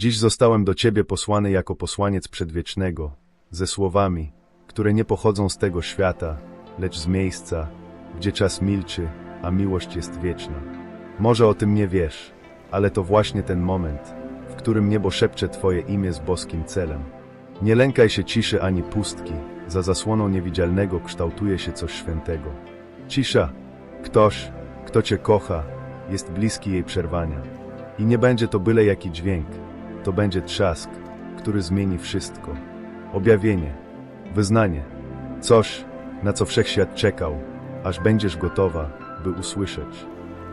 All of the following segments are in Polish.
Dziś zostałem do Ciebie posłany jako posłaniec przedwiecznego, ze słowami, które nie pochodzą z tego świata, lecz z miejsca, gdzie czas milczy, a miłość jest wieczna. Może o tym nie wiesz, ale to właśnie ten moment, w którym niebo szepcze Twoje imię z boskim celem. Nie lękaj się ciszy ani pustki, za zasłoną niewidzialnego kształtuje się coś świętego. Cisza, ktoś, kto Cię kocha, jest bliski jej przerwania. I nie będzie to byle jaki dźwięk, to będzie trzask, który zmieni wszystko. Objawienie, wyznanie, coś, na co wszechświat czekał, aż będziesz gotowa, by usłyszeć.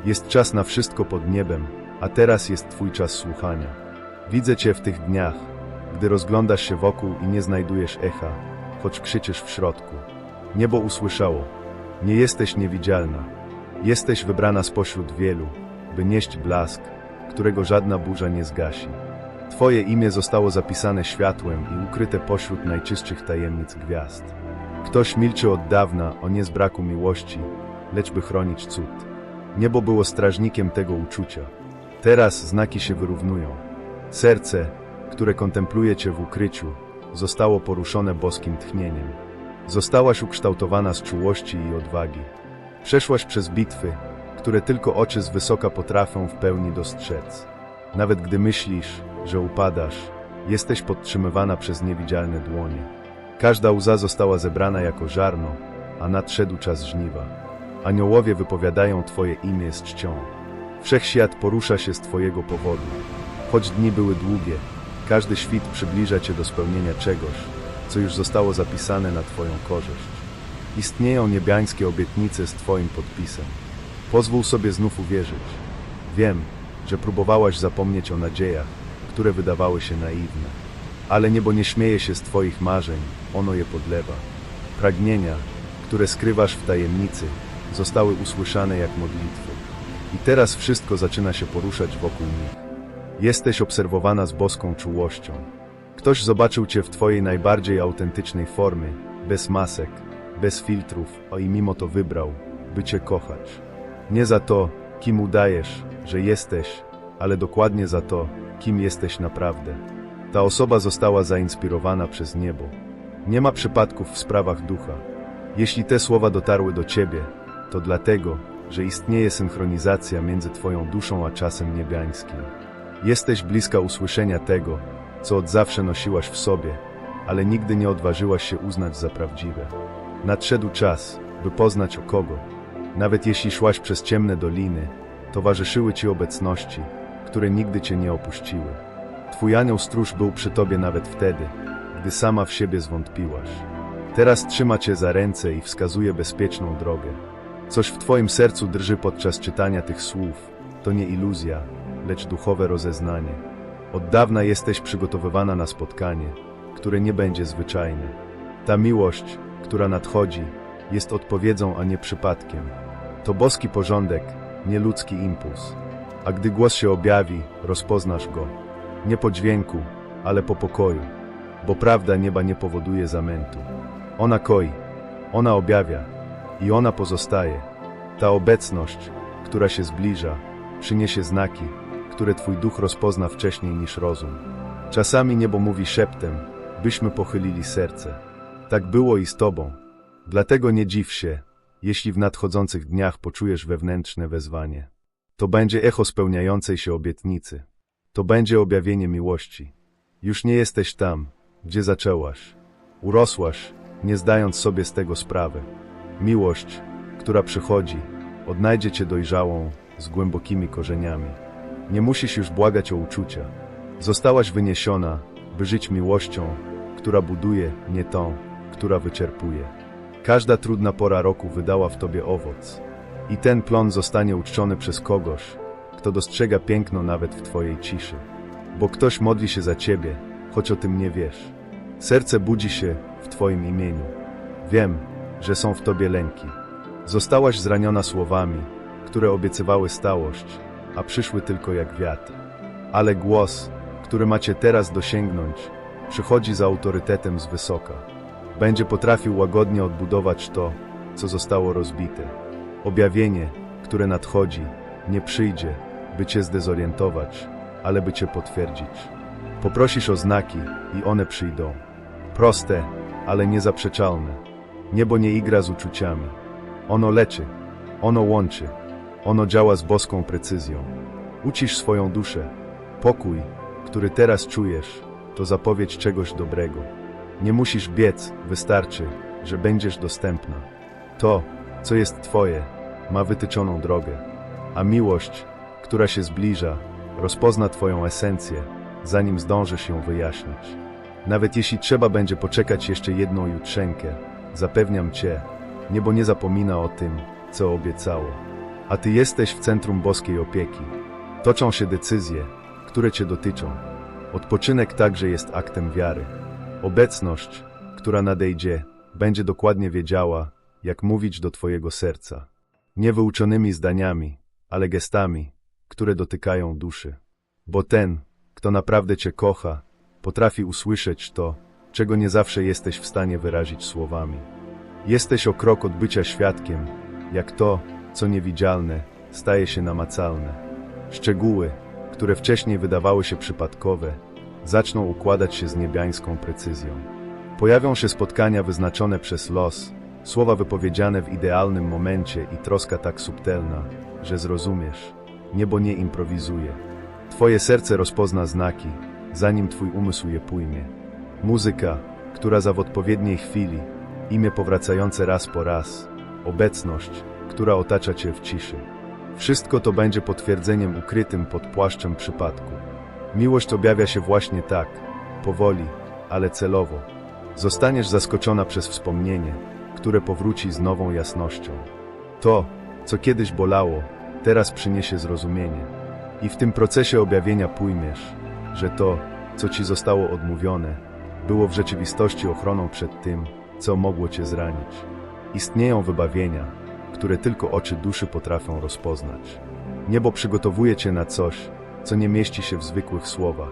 Jest czas na wszystko pod niebem, a teraz jest Twój czas słuchania. Widzę Cię w tych dniach, gdy rozglądasz się wokół i nie znajdujesz echa, choć krzyczysz w środku. Niebo usłyszało: Nie jesteś niewidzialna. Jesteś wybrana spośród wielu, by nieść blask, którego żadna burza nie zgasi. Twoje imię zostało zapisane światłem i ukryte pośród najczystszych tajemnic gwiazd. Ktoś milczy od dawna o nie z braku miłości, lecz by chronić cud. Niebo było strażnikiem tego uczucia. Teraz znaki się wyrównują. Serce, które kontempluje Cię w ukryciu, zostało poruszone boskim tchnieniem. Zostałaś ukształtowana z czułości i odwagi. Przeszłaś przez bitwy, które tylko oczy z wysoka potrafią w pełni dostrzec. Nawet gdy myślisz, że upadasz, jesteś podtrzymywana przez niewidzialne dłonie. Każda łza została zebrana jako żarno, a nadszedł czas żniwa. Aniołowie wypowiadają Twoje imię z czcią. Wszechświat porusza się z Twojego powodu. Choć dni były długie, każdy świt przybliża Cię do spełnienia czegoś, co już zostało zapisane na Twoją korzyść. Istnieją niebiańskie obietnice z Twoim podpisem. Pozwól sobie znów uwierzyć. Wiem, że próbowałaś zapomnieć o nadziejach, które wydawały się naiwne. Ale niebo nie śmieje się z Twoich marzeń, ono je podlewa. Pragnienia, które skrywasz w tajemnicy, zostały usłyszane jak modlitwy. I teraz wszystko zaczyna się poruszać wokół nich. Jesteś obserwowana z boską czułością. Ktoś zobaczył Cię w Twojej najbardziej autentycznej formie, bez masek, bez filtrów, a i mimo to wybrał, by Cię kochać. Nie za to, kim udajesz, że jesteś, ale dokładnie za to, kim jesteś naprawdę. Ta osoba została zainspirowana przez niebo. Nie ma przypadków w sprawach ducha. Jeśli te słowa dotarły do Ciebie, to dlatego, że istnieje synchronizacja między Twoją duszą a czasem niebiańskim. Jesteś bliska usłyszenia tego, co od zawsze nosiłaś w sobie, ale nigdy nie odważyłaś się uznać za prawdziwe. Nadszedł czas, by poznać o kogo. Nawet jeśli szłaś przez ciemne doliny, towarzyszyły Ci obecności, które nigdy Cię nie opuściły. Twój anioł stróż był przy Tobie nawet wtedy, gdy sama w siebie zwątpiłaś. Teraz trzyma Cię za ręce i wskazuje bezpieczną drogę. Coś w Twoim sercu drży podczas czytania tych słów. To nie iluzja, lecz duchowe rozeznanie. Od dawna jesteś przygotowywana na spotkanie, które nie będzie zwyczajne. Ta miłość, która nadchodzi, jest odpowiedzią, a nie przypadkiem. To boski porządek, nie ludzki impuls. A gdy głos się objawi, rozpoznasz go. Nie po dźwięku, ale po pokoju. Bo prawda nieba nie powoduje zamętu. Ona koi, ona objawia i ona pozostaje. Ta obecność, która się zbliża, przyniesie znaki, które Twój duch rozpozna wcześniej niż rozum. Czasami niebo mówi szeptem, byśmy pochylili serce. Tak było i z Tobą. Dlatego nie dziw się, jeśli w nadchodzących dniach poczujesz wewnętrzne wezwanie. To będzie echo spełniającej się obietnicy. To będzie objawienie miłości. Już nie jesteś tam, gdzie zaczęłaś. Urosłaś, nie zdając sobie z tego sprawy. Miłość, która przychodzi, odnajdzie cię dojrzałą, z głębokimi korzeniami. Nie musisz już błagać o uczucia. Zostałaś wyniesiona, by żyć miłością, która buduje, nie tą, która wyczerpuje. Każda trudna pora roku wydała w tobie owoc. I ten plon zostanie uczczony przez kogoś, kto dostrzega piękno nawet w twojej ciszy. Bo ktoś modli się za ciebie, choć o tym nie wiesz. Serce budzi się w twoim imieniu. Wiem, że są w tobie lęki. Zostałaś zraniona słowami, które obiecywały stałość, a przyszły tylko jak wiatr. Ale głos, który macie teraz dosięgnąć, przychodzi za autorytetem z wysoka. Będzie potrafił łagodnie odbudować to, co zostało rozbite. Objawienie, które nadchodzi, nie przyjdzie, by cię zdezorientować, ale by cię potwierdzić. Poprosisz o znaki i one przyjdą. Proste, ale niezaprzeczalne. Niebo nie igra z uczuciami. Ono leczy, ono łączy, ono działa z boską precyzją. Ucisz swoją duszę. Pokój, który teraz czujesz, to zapowiedź czegoś dobrego. Nie musisz biec, wystarczy, że będziesz dostępna. To, co jest Twoje, ma wytyczoną drogę, a miłość, która się zbliża, rozpozna Twoją esencję, zanim zdążysz ją wyjaśnić. Nawet jeśli trzeba będzie poczekać jeszcze jedną jutrzenkę, zapewniam Cię, niebo nie zapomina o tym, co obiecało. A Ty jesteś w centrum boskiej opieki. Toczą się decyzje, które Cię dotyczą. Odpoczynek także jest aktem wiary. Obecność, która nadejdzie, będzie dokładnie wiedziała, jak mówić do Twojego serca. Nie wyuczonymi zdaniami, ale gestami, które dotykają duszy. Bo ten, kto naprawdę Cię kocha, potrafi usłyszeć to, czego nie zawsze jesteś w stanie wyrazić słowami. Jesteś o krok od bycia świadkiem, jak to, co niewidzialne, staje się namacalne. Szczegóły, które wcześniej wydawały się przypadkowe, zaczną układać się z niebiańską precyzją. Pojawią się spotkania wyznaczone przez los, słowa wypowiedziane w idealnym momencie i troska tak subtelna, że zrozumiesz. Niebo nie improwizuje. Twoje serce rozpozna znaki, zanim twój umysł je pójmie. Muzyka, która za w odpowiedniej chwili, imię powracające raz po raz, obecność, która otacza cię w ciszy. Wszystko to będzie potwierdzeniem ukrytym pod płaszczem przypadku. Miłość objawia się właśnie tak, powoli, ale celowo. Zostaniesz zaskoczona przez wspomnienie, które powróci z nową jasnością. To, co kiedyś bolało, teraz przyniesie zrozumienie. I w tym procesie objawienia pójmiesz, że to, co ci zostało odmówione, było w rzeczywistości ochroną przed tym, co mogło cię zranić. Istnieją wybawienia, które tylko oczy duszy potrafią rozpoznać. Niebo przygotowuje cię na coś, co nie mieści się w zwykłych słowach.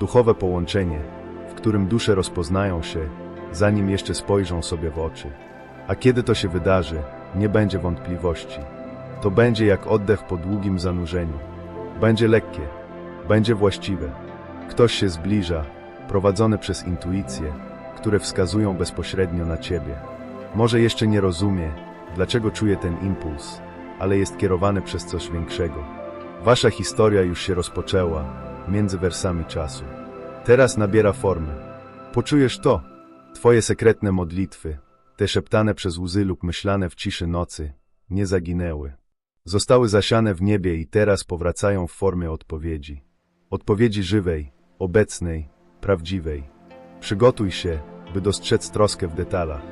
Duchowe połączenie, w którym dusze rozpoznają się, zanim jeszcze spojrzą sobie w oczy. A kiedy to się wydarzy, nie będzie wątpliwości. To będzie jak oddech po długim zanurzeniu. Będzie lekkie, będzie właściwe. Ktoś się zbliża, prowadzony przez intuicje, które wskazują bezpośrednio na ciebie. Może jeszcze nie rozumie, dlaczego czuje ten impuls, ale jest kierowany przez coś większego. Wasza historia już się rozpoczęła między wersami czasu. Teraz nabiera formy. Poczujesz to? Twoje sekretne modlitwy, te szeptane przez łzy lub myślane w ciszy nocy, nie zaginęły. Zostały zasiane w niebie i teraz powracają w formie odpowiedzi. Odpowiedzi żywej, obecnej, prawdziwej. Przygotuj się, by dostrzec troskę w detalach.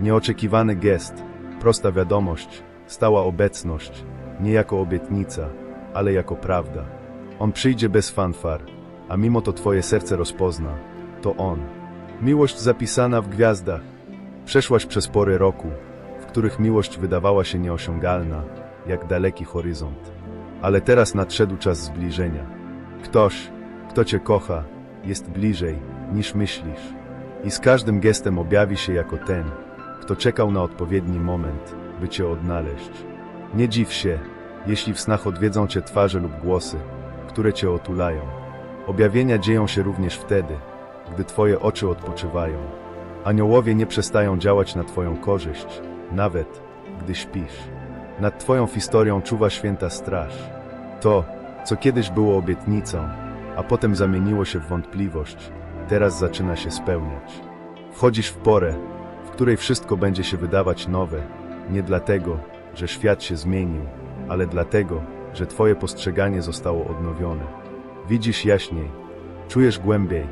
Nieoczekiwany gest, prosta wiadomość, stała obecność, nie jako obietnica, ale jako prawda. On przyjdzie bez fanfar, a mimo to twoje serce rozpozna, to on. Miłość zapisana w gwiazdach. Przeszłaś przez pory roku, w których miłość wydawała się nieosiągalna, jak daleki horyzont. Ale teraz nadszedł czas zbliżenia. Ktoś, kto cię kocha, jest bliżej, niż myślisz. I z każdym gestem objawi się jako ten, kto czekał na odpowiedni moment, by cię odnaleźć. Nie dziw się, jeśli w snach odwiedzą cię twarze lub głosy, które cię otulają. Objawienia dzieją się również wtedy, gdy twoje oczy odpoczywają. Aniołowie nie przestają działać na twoją korzyść, nawet gdy śpisz. Nad twoją historią czuwa święta straż. To, co kiedyś było obietnicą, a potem zamieniło się w wątpliwość, teraz zaczyna się spełniać. Wchodzisz w porę, w której wszystko będzie się wydawać nowe, nie dlatego, że świat się zmienił, ale dlatego, że Twoje postrzeganie zostało odnowione. Widzisz jaśniej, czujesz głębiej.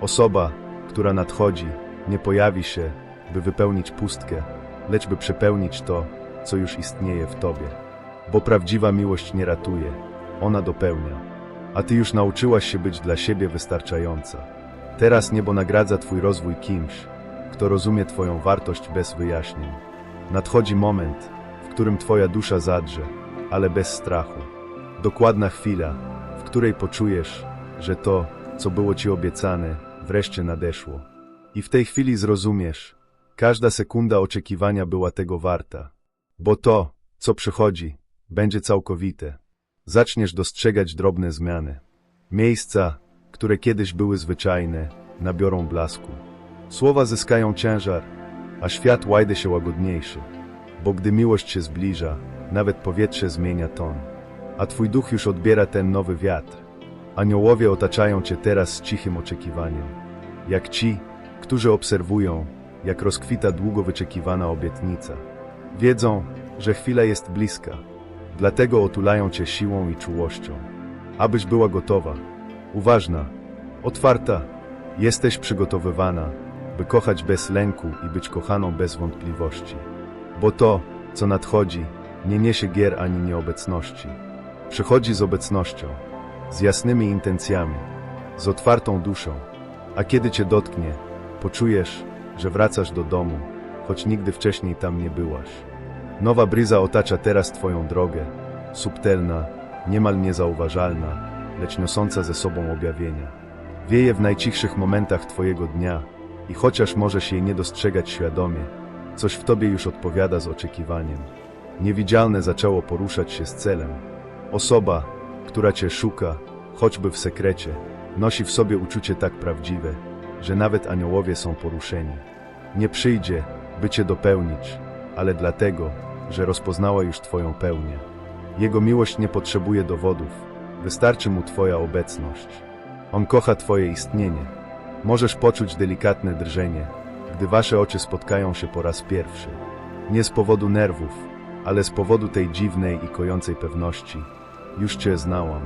Osoba, która nadchodzi, nie pojawi się, by wypełnić pustkę, lecz by przepełnić to, co już istnieje w Tobie. Bo prawdziwa miłość nie ratuje, ona dopełnia. A Ty już nauczyłaś się być dla siebie wystarczająca. Teraz niebo nagradza Twój rozwój kimś, kto rozumie Twoją wartość bez wyjaśnień. Nadchodzi moment, w którym Twoja dusza zadrze, ale bez strachu. Dokładna chwila, w której poczujesz, że to, co było Ci obiecane, wreszcie nadeszło. I w tej chwili zrozumiesz, każda sekunda oczekiwania była tego warta. Bo to, co przychodzi, będzie całkowite. Zaczniesz dostrzegać drobne zmiany. Miejsca, które kiedyś były zwyczajne, nabiorą blasku. Słowa zyskają ciężar, a świat łajdę się łagodniejszy. Bo gdy miłość się zbliża, nawet powietrze zmienia ton. A twój duch już odbiera ten nowy wiatr. Aniołowie otaczają cię teraz z cichym oczekiwaniem. Jak ci, którzy obserwują, jak rozkwita długo wyczekiwana obietnica. Wiedzą, że chwila jest bliska, dlatego otulają cię siłą i czułością. Abyś była gotowa, uważna, otwarta, jesteś przygotowywana, by kochać bez lęku i być kochaną bez wątpliwości. Bo to, co nadchodzi, nie niesie gier ani nieobecności. Przychodzi z obecnością, z jasnymi intencjami, z otwartą duszą, a kiedy cię dotknie, poczujesz, że wracasz do domu, choć nigdy wcześniej tam nie byłaś. Nowa bryza otacza teraz twoją drogę, subtelna, niemal niezauważalna, lecz niosąca ze sobą objawienia. Wieje w najcichszych momentach twojego dnia i chociaż możesz jej nie dostrzegać świadomie, coś w tobie już odpowiada z oczekiwaniem. Niewidzialne zaczęło poruszać się z celem. Osoba, która cię szuka, choćby w sekrecie, nosi w sobie uczucie tak prawdziwe, że nawet aniołowie są poruszeni. Nie przyjdzie, by cię dopełnić, ale dlatego, że rozpoznała już twoją pełnię. Jego miłość nie potrzebuje dowodów, wystarczy mu twoja obecność. On kocha twoje istnienie. Możesz poczuć delikatne drżenie, gdy wasze oczy spotkają się po raz pierwszy. Nie z powodu nerwów, ale z powodu tej dziwnej i kojącej pewności. Już cię znałam.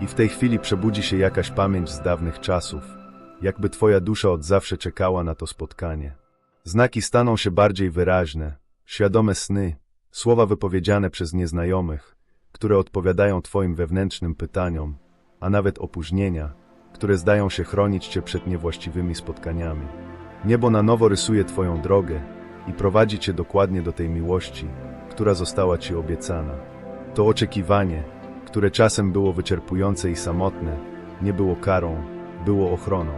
I w tej chwili przebudzi się jakaś pamięć z dawnych czasów, jakby twoja dusza od zawsze czekała na to spotkanie. Znaki staną się bardziej wyraźne, świadome sny, słowa wypowiedziane przez nieznajomych, które odpowiadają twoim wewnętrznym pytaniom, a nawet opóźnienia, które zdają się chronić cię przed niewłaściwymi spotkaniami. Niebo na nowo rysuje twoją drogę i prowadzi cię dokładnie do tej miłości, która została ci obiecana. To oczekiwanie, które czasem było wyczerpujące i samotne, nie było karą, było ochroną.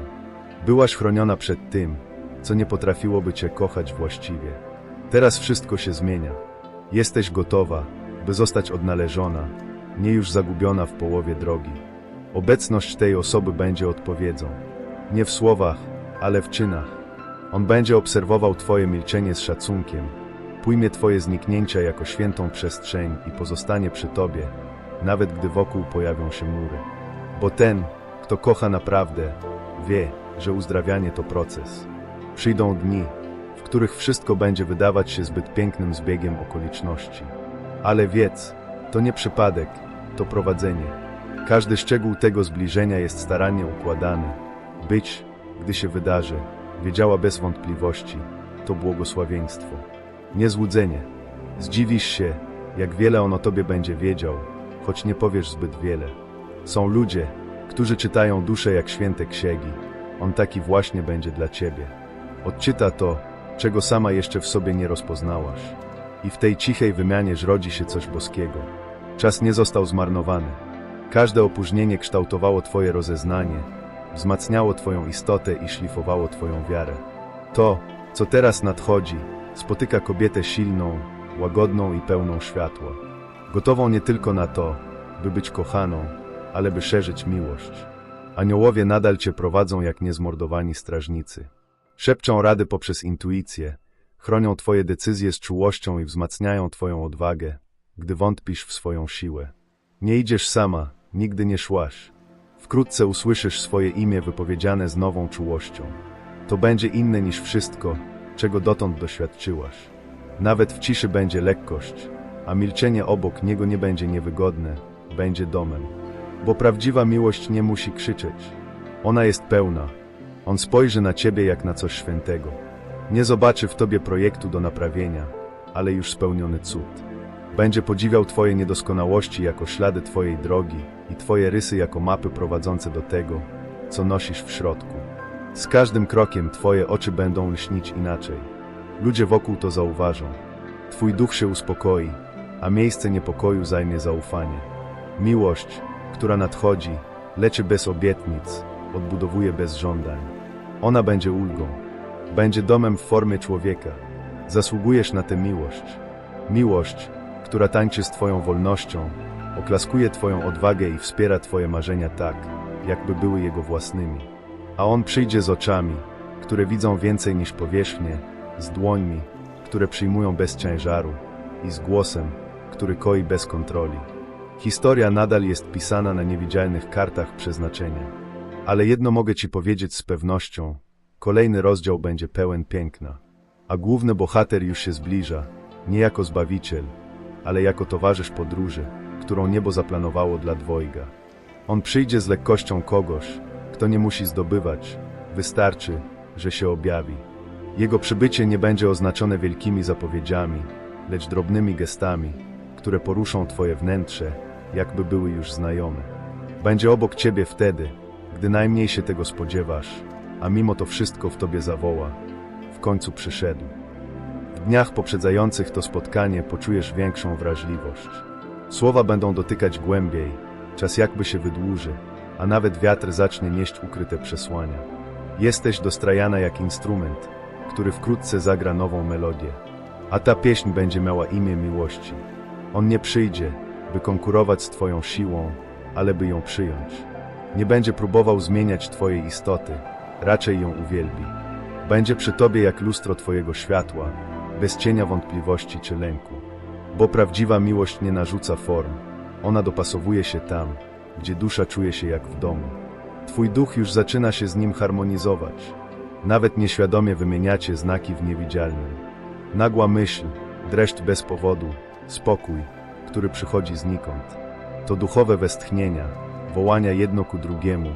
Byłaś chroniona przed tym, co nie potrafiłoby cię kochać właściwie. Teraz wszystko się zmienia. Jesteś gotowa, by zostać odnależona, nie już zagubiona w połowie drogi. Obecność tej osoby będzie odpowiedzią. Nie w słowach, ale w czynach. On będzie obserwował Twoje milczenie z szacunkiem, pójmie Twoje zniknięcia jako świętą przestrzeń i pozostanie przy Tobie, nawet gdy wokół pojawią się mury. Bo ten, kto kocha naprawdę, wie, że uzdrawianie to proces. Przyjdą dni, w których wszystko będzie wydawać się zbyt pięknym zbiegiem okoliczności. Ale wiedz, to nie przypadek, to prowadzenie. Każdy szczegół tego zbliżenia jest starannie układany. Być, gdy się wydarzy, wiedziała bez wątpliwości, to błogosławieństwo. Nie złudzenie. Zdziwisz się, jak wiele on o tobie będzie wiedział, choć nie powiesz zbyt wiele. Są ludzie, którzy czytają duszę jak święte księgi. On taki właśnie będzie dla ciebie. Odczyta to, czego sama jeszcze w sobie nie rozpoznałaś. I w tej cichej wymianie rodzi się coś boskiego. Czas nie został zmarnowany. Każde opóźnienie kształtowało Twoje rozeznanie, wzmacniało Twoją istotę i szlifowało Twoją wiarę. To, co teraz nadchodzi, spotyka kobietę silną, łagodną i pełną światła. Gotową nie tylko na to, by być kochaną, ale by szerzyć miłość. Aniołowie nadal Cię prowadzą jak niezmordowani strażnicy. Szepczą rady poprzez intuicję, chronią Twoje decyzje z czułością i wzmacniają Twoją odwagę, gdy wątpisz w swoją siłę. Nie idziesz sama, nigdy nie szłaś. Wkrótce usłyszysz swoje imię wypowiedziane z nową czułością. To będzie inne niż wszystko, czego dotąd doświadczyłaś. Nawet w ciszy będzie lekkość, a milczenie obok niego nie będzie niewygodne, będzie domem. Bo prawdziwa miłość nie musi krzyczeć. Ona jest pełna. On spojrzy na ciebie jak na coś świętego. Nie zobaczy w tobie projektu do naprawienia, ale już spełniony cud. Będzie podziwiał Twoje niedoskonałości jako ślady Twojej drogi i Twoje rysy jako mapy prowadzące do tego, co nosisz w środku. Z każdym krokiem Twoje oczy będą lśnić inaczej. Ludzie wokół to zauważą. Twój duch się uspokoi, a miejsce niepokoju zajmie zaufanie. Miłość, która nadchodzi, leczy bez obietnic, odbudowuje bez żądań. Ona będzie ulgą, będzie domem w formie człowieka. Zasługujesz na tę miłość. Miłość, która tańczy z Twoją wolnością, oklaskuje Twoją odwagę i wspiera Twoje marzenia tak, jakby były jego własnymi. A on przyjdzie z oczami, które widzą więcej niż powierzchnię, z dłońmi, które przyjmują bez ciężaru i z głosem, który koi bez kontroli. Historia nadal jest pisana na niewidzialnych kartach przeznaczenia. Ale jedno mogę ci powiedzieć z pewnością: kolejny rozdział będzie pełen piękna. A główny bohater już się zbliża, nie jako zbawiciel, ale jako towarzysz podróży, którą niebo zaplanowało dla dwojga. On przyjdzie z lekkością kogoś, kto nie musi zdobywać, wystarczy, że się objawi. Jego przybycie nie będzie oznaczone wielkimi zapowiedziami, lecz drobnymi gestami, które poruszą Twoje wnętrze, jakby były już znajome. Będzie obok Ciebie wtedy, gdy najmniej się tego spodziewasz, a mimo to wszystko w Tobie zawoła. W końcu przyszedł. W dniach poprzedzających to spotkanie poczujesz większą wrażliwość. Słowa będą dotykać głębiej, czas jakby się wydłuży, a nawet wiatr zacznie nieść ukryte przesłania. Jesteś dostrajana jak instrument, który wkrótce zagra nową melodię, a ta pieśń będzie miała imię miłości. On nie przyjdzie, by konkurować z Twoją siłą, ale by ją przyjąć. Nie będzie próbował zmieniać Twojej istoty, raczej ją uwielbi. Będzie przy Tobie jak lustro Twojego światła, bez cienia wątpliwości czy lęku. Bo prawdziwa miłość nie narzuca form, ona dopasowuje się tam, gdzie dusza czuje się jak w domu. Twój duch już zaczyna się z nim harmonizować. Nawet nieświadomie wymieniacie znaki w niewidzialnym. Nagła myśl, dreszcz bez powodu, spokój, który przychodzi znikąd. To duchowe westchnienia, wołania jedno ku drugiemu,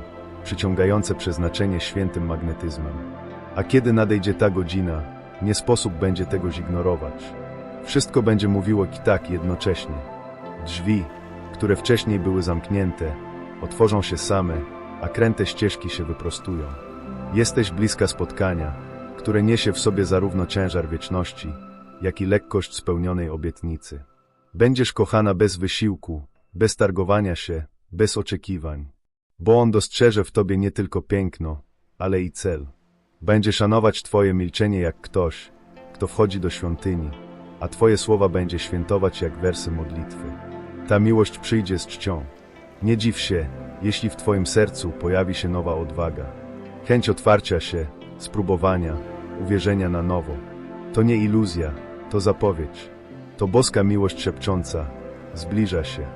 przyciągające przeznaczenie świętym magnetyzmem. A kiedy nadejdzie ta godzina, nie sposób będzie tego zignorować. Wszystko będzie mówiło ki tak jednocześnie. Drzwi, które wcześniej były zamknięte, otworzą się same, a kręte ścieżki się wyprostują. Jesteś bliska spotkania, które niesie w sobie zarówno ciężar wieczności, jak i lekkość spełnionej obietnicy. Będziesz kochana bez wysiłku, bez targowania się, bez oczekiwań, bo on dostrzeże w tobie nie tylko piękno, ale i cel. Będzie szanować twoje milczenie jak ktoś, kto wchodzi do świątyni, a twoje słowa będzie świętować jak wersy modlitwy. Ta miłość przyjdzie z czcią. Nie dziw się, jeśli w twoim sercu pojawi się nowa odwaga. Chęć otwarcia się, spróbowania, uwierzenia na nowo. To nie iluzja, to zapowiedź. To boska miłość szepcząca, zbliża się.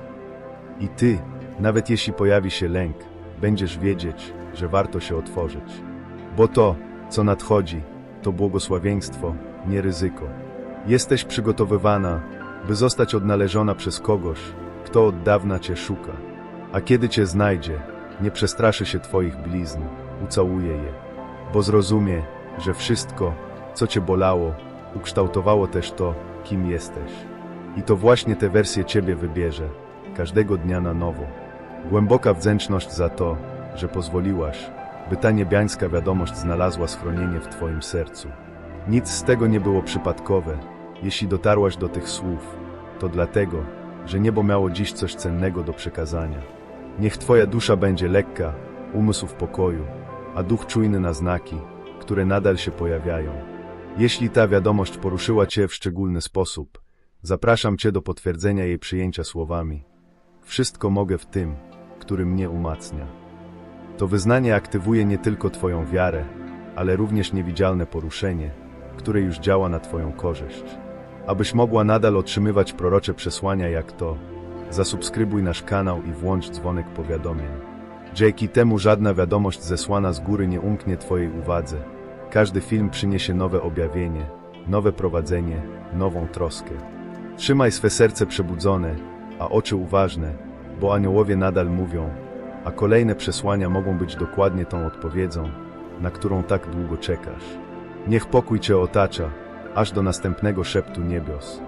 I ty, nawet jeśli pojawi się lęk, będziesz wiedzieć, że warto się otworzyć. Bo to, co nadchodzi, to błogosławieństwo, nie ryzyko. Jesteś przygotowywana, by zostać odnależona przez kogoś, kto od dawna cię szuka. A kiedy cię znajdzie, nie przestraszy się twoich blizn, ucałuje je, bo zrozumie, że wszystko, co cię bolało, ukształtowało też to, kim jesteś. I to właśnie te wersje ciebie wybierze, każdego dnia na nowo. Głęboka wdzięczność za to, że pozwoliłaś, by ta niebiańska wiadomość znalazła schronienie w twoim sercu. Nic z tego nie było przypadkowe. Jeśli dotarłaś do tych słów, to dlatego, że niebo miało dziś coś cennego do przekazania. Niech twoja dusza będzie lekka, umysł w pokoju, a duch czujny na znaki, które nadal się pojawiają. Jeśli ta wiadomość poruszyła cię w szczególny sposób, zapraszam cię do potwierdzenia jej przyjęcia słowami. Wszystko mogę w tym, który mnie umacnia. To wyznanie aktywuje nie tylko Twoją wiarę, ale również niewidzialne poruszenie, które już działa na Twoją korzyść. Abyś mogła nadal otrzymywać prorocze przesłania jak to, zasubskrybuj nasz kanał i włącz dzwonek powiadomień. Dzięki temu żadna wiadomość zesłana z góry nie umknie Twojej uwadze. Każdy film przyniesie nowe objawienie, nowe prowadzenie, nową troskę. Trzymaj swe serce przebudzone, a oczy uważne, bo aniołowie nadal mówią, a kolejne przesłania mogą być dokładnie tą odpowiedzią, na którą tak długo czekasz. Niech pokój Cię otacza, aż do następnego szeptu niebios.